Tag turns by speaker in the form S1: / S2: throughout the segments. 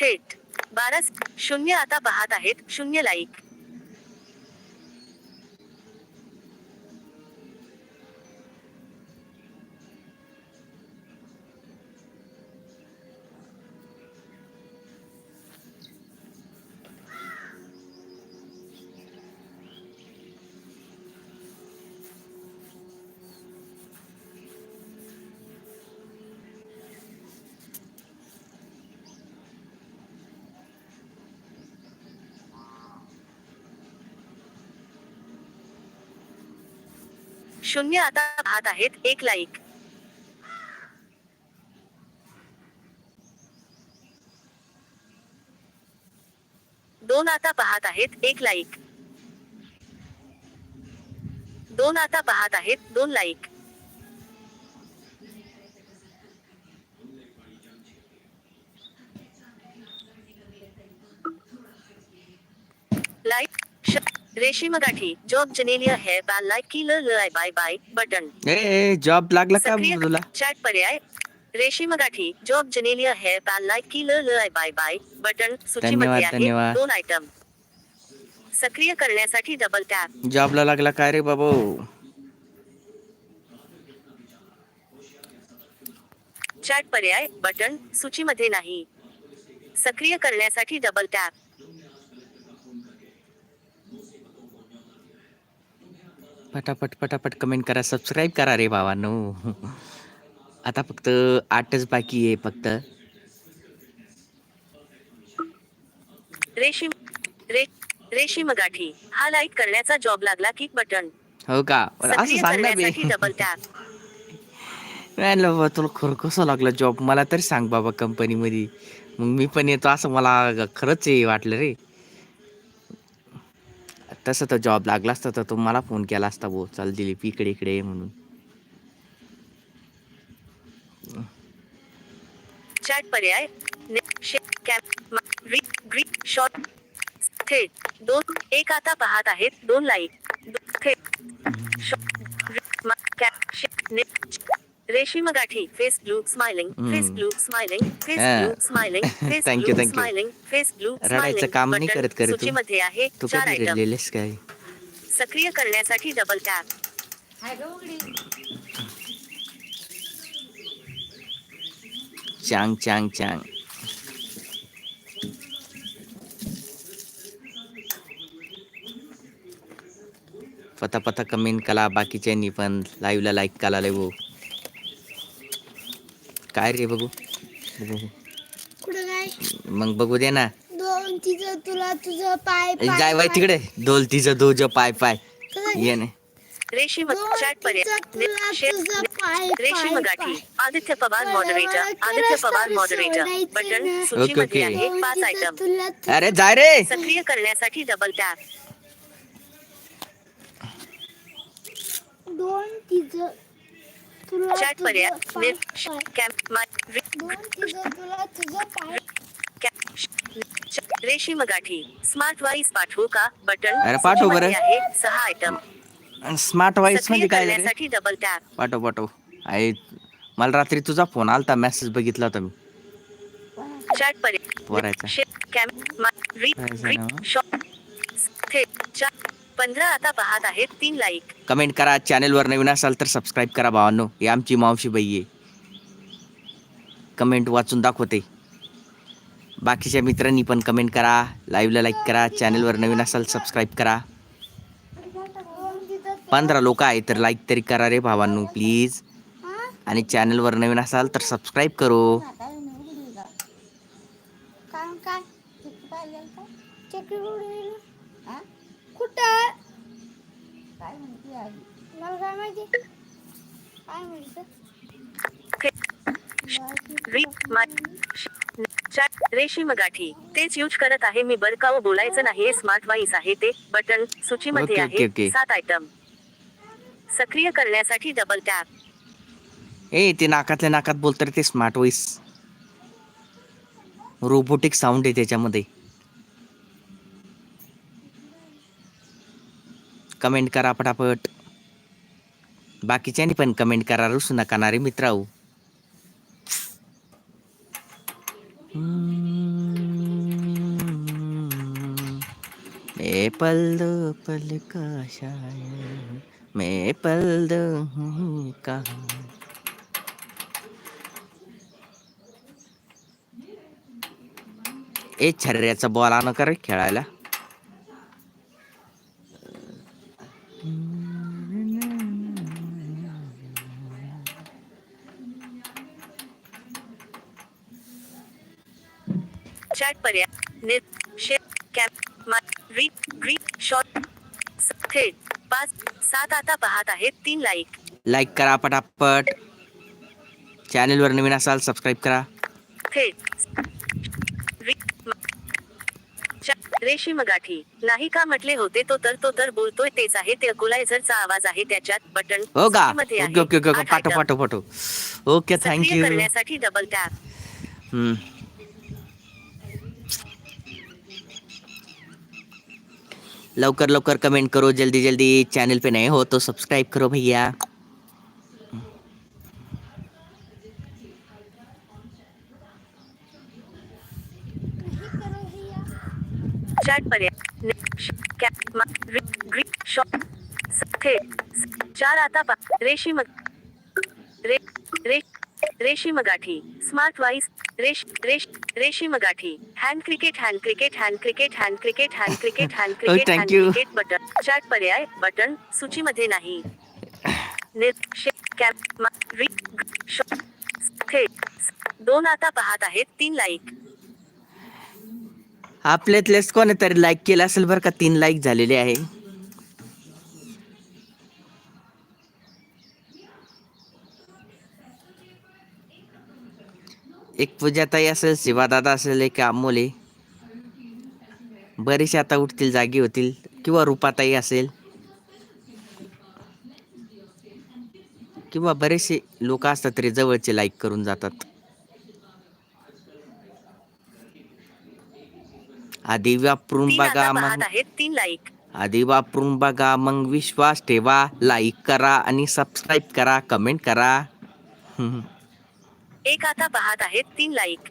S1: थेट. बारा शून्य आता पाहत आहेत. शून्य लाईक शून्य आता पाहत आहेत एक लाईक दोन आता पाहत आहेत एक लाईक दोन आता पाहत आहेत दोन लाईक लाईक रेशीम गाठी जॉब जनेलिया है बाय लाईक की ल बाय बाय बटन.
S2: ए जॉब लागला का तुला?
S1: चॅट पर्याय रेशीम गाठी जॉब जनेलिया है बाय लाईक की ल ल बाय बाय बटन सूचीमध्ये आहे. दोन आयटम सक्रिय करण्यासाठी डबल टॅप
S2: जॉबला लागला काय रे बाबू?
S1: चॅट पर्याय बटन सूचीमध्ये नाही. सक्रिय करण्यासाठी डबल टॅप
S2: पटापट पटापट कमेंट करा सबस्क्राईब करा रे भावांनो. आता फक्त आठच बाकी आहे फक्त.
S1: रेशीम रे रेशीम गाठी. हा लाईक करण्याचा जॉब लागला की बटन
S2: हो का? असं
S1: सक्रिय
S2: सांग ना बे
S1: करण्यासाठी डबल टॅप
S2: नाही ला बाबा, तुला खरं कसं लागलं जॉब मला तरी सांग बाबा कंपनीमध्ये मग मी पण येतो असं मला खरंच हे वाटलं रे. तसं तर जॉब लागला असता तर तो मला फोन केला असता भाऊ चल दिलीप इकडे इकडे म्हणून.
S1: चॅट पर्याय ने- शॉर्ट थेट दोन एक आता पाहत आहेत दोन लाईक थेट short Reshim Gathi face blue smiling face. Blue smiling face. Blue smiling face
S2: you.
S1: Smiling face blue
S2: रडायचं काम नाही करत का रे तू?
S1: सूचीमध्ये आहे.
S2: तू
S1: चार
S2: कधी
S1: आयटम
S2: रडलेलीस काय?
S1: सक्रिय करण्यासाठी डबल टॅप
S2: चांग चांग चांग. पता पता कमेंट करा बाकीच्यांनी पण. लाईव्हला लाईक करा लय भाऊ काय रे बघू? मग बघू दे ना.
S3: दोन तिचं तुला तुझं पाय
S2: जाय बाय. तिकडे. दोल तिचं दोज पाय पाय? ये ने.
S1: रेशीम चॅट रेशीम
S3: पाय-
S1: Gathi. Aditya Pawar moderator Aditya Pawar moderator button
S3: नाही.
S1: सूचीमध्ये. आहे. पाच आयटम
S2: अरे जाय रे.
S1: सक्रिय करण्यासाठी डबल टॅप
S3: दोन तिचं
S1: चॅट पर्याय. कॅम्प रेशीम गाठी स्मार्ट वाईस पाठवू का बटन
S2: अरे पाठव बरं.
S1: आहे सहा आयटम
S2: स्मार्ट वाईस
S1: सक्रिय
S2: म्हणजे काय रे
S1: करण्यासाठी डबल टॅप
S2: पाठव पाठव आहे मला रात्री तुझा फोन आलता मेसेज बघितला होता मी
S1: चॅट पर्याय
S2: पोरायचा.
S1: शे- कॅम्प मा- री-
S2: काय झालं?
S1: री- शॉ- थेट चा- पंधरा आता पाहत आहेत तीन लाईक
S2: कमेंट करा चॅनेलवर नवीन असाल तर सबस्क्राईब करा भावांनो. ही आमची मावशी बाई आहे. कमेंट वाचून दाखवते. बाकीच्या मित्रांनी पण कमेंट करा लाईव्हला लाईक करा चॅनलवर नवीन असाल सबस्क्राईब करा. पंधरा लोक आहे तर लाईक तरी करा रे भावांनो प्लीज आणि चॅनलवर नवीन असाल तर सबस्क्राईब करो.
S3: मला काय माहिती? काय माहिती
S1: री- मा- श- चॅट रेशीम गाठी तेच यूज करत आहे मी बरकाव बोलायचं नाही. स्मार्ट वाईस आहे ते. बटन सूचीमध्ये आहे. सात आयटम सक्रिय करण्यासाठी डबल टॅप
S2: ए ते नाकातल्या नाकात बोलतं रे ते स्मार्ट वॉइस रोबोटिक साऊंड आहे त्याच्यामध्ये. कमेंट करा पटापट. बाकीच्यांनी पण कमेंट करा रुसू नका ना मित्राऊ मैं पल पल का पल दो ए छर्याचा बॉल आण कर खेळायला.
S1: शॉर्ट थेट पाच सात आता पाहत आहेत तीन लाईक
S2: लाईक करा पटापट. चॅनलवर नवीन असाल सबस्क्राईब करा.
S1: थेट री- म- चा- रेशीम गाठी नाही का म्हटले होते तो तर तो तर बोलतोय तेच आहे ते अकुलायझरचा आवाज आहे त्याच्यात बटन
S2: हो का?
S1: आहे.
S2: Okay okay okay.
S1: आठ
S2: पाठव
S1: item.
S2: पाठव पाठव. ओके
S1: सक्रिय
S2: थँक्यू
S1: करण्यासाठी डबल टॅप
S2: हम्म. लवकर लवकर कमेंट करो जल्दी जल्दी चैनल पे नए हो तो सब्सक्राइब करो भैया।
S3: हे करो भैया
S1: चॅट पर्याय ने- श- कॅप मा- री- ग्रीट शॉर्ट स- थेट स- चार आता पा रेशीम रे रे रेशीम गाठी स्मार्ट वाईस रेश रेश Reshim Gathi hand cricket hand cricket hand cricket hand cricket hand cricket hand cricket hand. Cricket button chat पर्याय बटन सूचीमध्ये नाही. दोन आता पाहत आहेत तीन लाईक
S2: आपल्यातलेच कोणीतरी लाईक केलं असेल बरं का तीन लाईक झालेले आहे. एक पूजाताई असेल शिवादादा असेल एक अमोले बरेचसे आता उठतील जागी होतील किंवा रूपाताई असेल. किंवा बरेचसे लोक असतात तरी जवळचे लाईक करून जातात. आधी वापरून बघा मग.
S1: तीन लाईक
S2: आधी वापरून बघा मग विश्वास ठेवा लाईक करा आणि सबस्क्राईब करा कमेंट करा.
S1: एक आता पाहत आहेत तीन लाईक.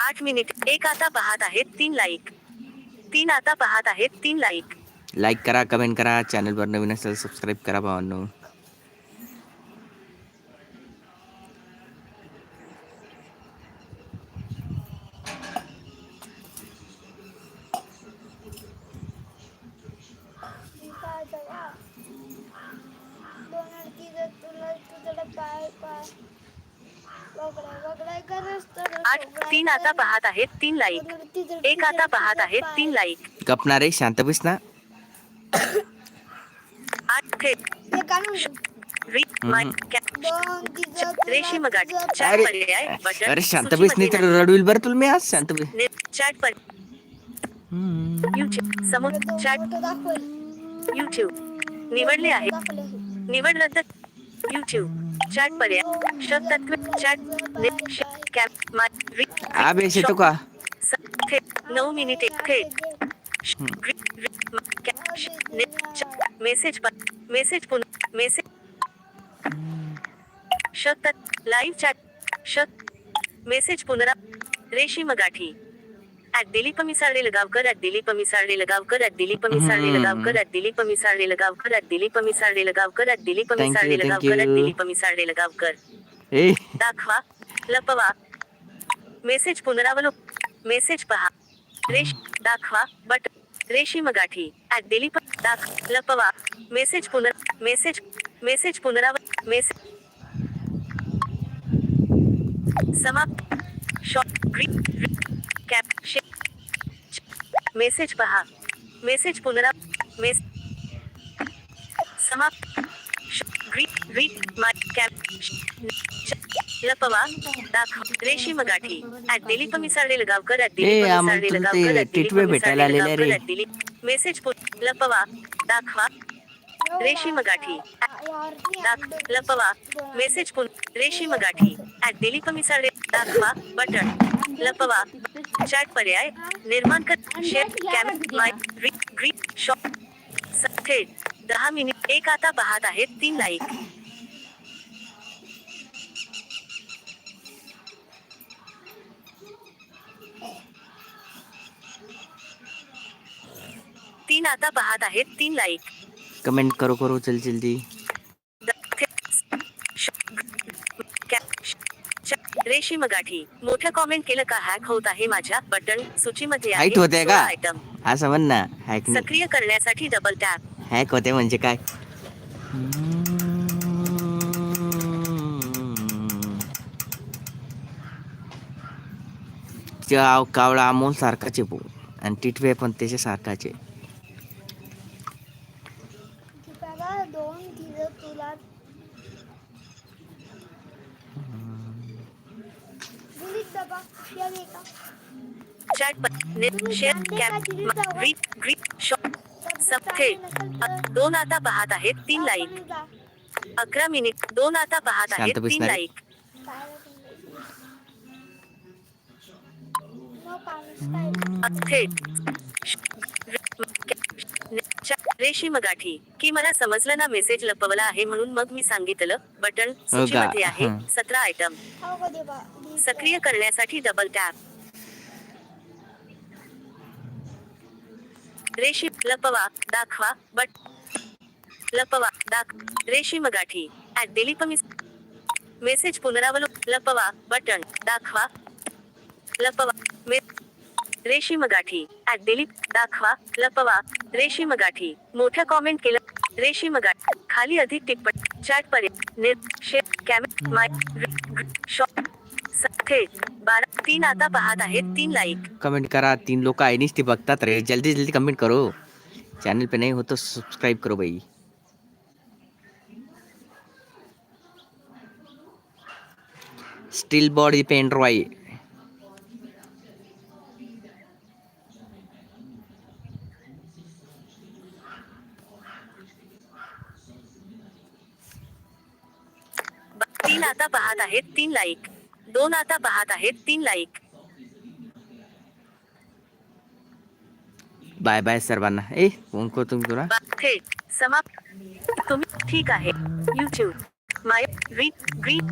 S1: आठ मिनिट. एक आता पाहत आहेत तीन लाईक. तीन आता पाहत आहेत तीन लाईक.
S2: लाईक करा कमेंट करा चॅनलवर नवीन असेल सबस्क्राईब करा भावांनो.
S1: तीन आता पाहत आहेत तीन लाईक एक आता पाहत आहेत तीन लाईक
S2: गपणार शांत बस ना. अरे शांत बस नाही तर. रडविल बरं तुला मी आज शांत बस.
S1: चॅट पर समोर चॅट युट्यूब निवडले आहे
S3: दाखवले
S1: निवड रद्द युट्यूब चॅट पर्याय श तत्व चॅट कॅप मा री
S2: अभ्यास येतो का?
S1: नऊ मिनिटे थेट श- री- री- म- कॅप श- ने- च- मेसेज मेसेज पुन्हा मेसेज. शतत लाईव्ह चॅट शत. मेसेज पुनरा रेशीम गाठी ऍट दिलीप मिसाळलेलं गावकर ऍट दिलीप मिसाळलेलं गावकर ऍट दिलीप मिसाळलेलं गावकर ऍट दिलीप मिसाळलेलं Gavkar at Dilip मिसाळलेलं Gavkar at Dilip
S2: Thank you,
S1: मिसाळलेलं
S2: thank
S1: गावकर ऍट. दिलीप मिसाळलेलं गावकर
S2: ए
S1: दाखवा लपवा मेसेज पुनरावलोक मेसेज पहा रेश दाखवा बट रेशीम गाठी ऍट डेली दाख लपवा मेसेज पुनर मेसेज मेसेज पुनराव मेसेज समाप्त. शॉर्ट ग्रीन कॅप शे मेसेज पहा. मेसेज पुनरा मेस समाप्त. ग्रीन रीड माय कॅप लपवा दाखव रेशीम गाठी ऍट दिलीप मिसाळलेलं गावकर ऍट दिलीप
S2: आम्हाला
S1: मिसाळलेलं
S2: तुला
S1: गावकर ऍट दिलीप
S2: टिटवे भेटायला
S1: मिसाळलेलं
S2: आलेले
S1: गावकर
S2: रे.
S1: ऍट दिलीप मेसेज लपवा दाखवा रेशीम गाठी लपवा मेसेज पुन रेशीम गाठी ऍट दिलीप मिसाळे दाखवा बटन लपवा चॅट पर्याय निर्माण कर शेअर कॅम माय ग्री शॉप थेट दहा मिनिट एक आता पाहत आहेत तीन लाईक तीन आता पाहत आहेत तीन लाईक
S2: कमेंट करो करो चल जल्दी
S1: रेशीम गाठी मोठं कॉमेंट केलं का हॅक होत आहे माझ्या बटन सूचीमध्ये
S2: हाईट होते का?
S1: आयटम
S2: असं म्हण ना हॅक
S1: सक्रिय करण्यासाठी डबल टॅप
S2: हॅक होते म्हणजे काय? कावळा अमोल सारखाचे भो आणि टिटवे पण त्याच्या सारखाचे
S3: दीपाला दोन तिचं तुला दिलीप बाबा या दे का
S1: चॅट शेअर कॅप ग्री शॉप थेट दोन आता पाहत आहेत तीन लाईक अकरा मिनिट दोन आता पाहत आहेत तीन. लाईक थेट रेशीम गाठी की मला समजलं ना मेसेज लपवला आहे म्हणून मग मी सांगितलं बटन सूचीमध्ये आहे. सतरा आयटम सक्रिय करण्यासाठी डबल टॅप रेशीम लपवा दाखवा बट लपवा दाख रेशीम गाठी ऍट दिलीप मेसेज पुनरावलो लपवा बटन दाखवा. लपवा मे रेशीम गाठी ऍट दिलीप दाखवा लपवा रेशीम गाठी मोठ्या कॉमेंट केलं रेशीम गाठी खाली अधिक टिप्पणी. चॅट पर्याय निर शेप कॅमे माय शॉप थेट बारा तीन आता पाहत आहेत तीन लाईक
S2: कमेंट करा तीन लोग आहे ते बघतात रे. जल्दी जल्दी कमेंट करो. चॅनल पे नहीं हो तो सब्सक्राइब करो भाई स्टील बॉडी पेन रॉय.
S1: तीन आता पाहत आहेत तीन लाईक दोन आता पाहत आहेत तीन लाईक
S2: बाय बाय सर्वांना. ए फ़ोन करतो मी तुला.
S1: थेट समाप्त. तुम्ही ठीक आहे. यूट्यूब माय ग्रीन ग्रीन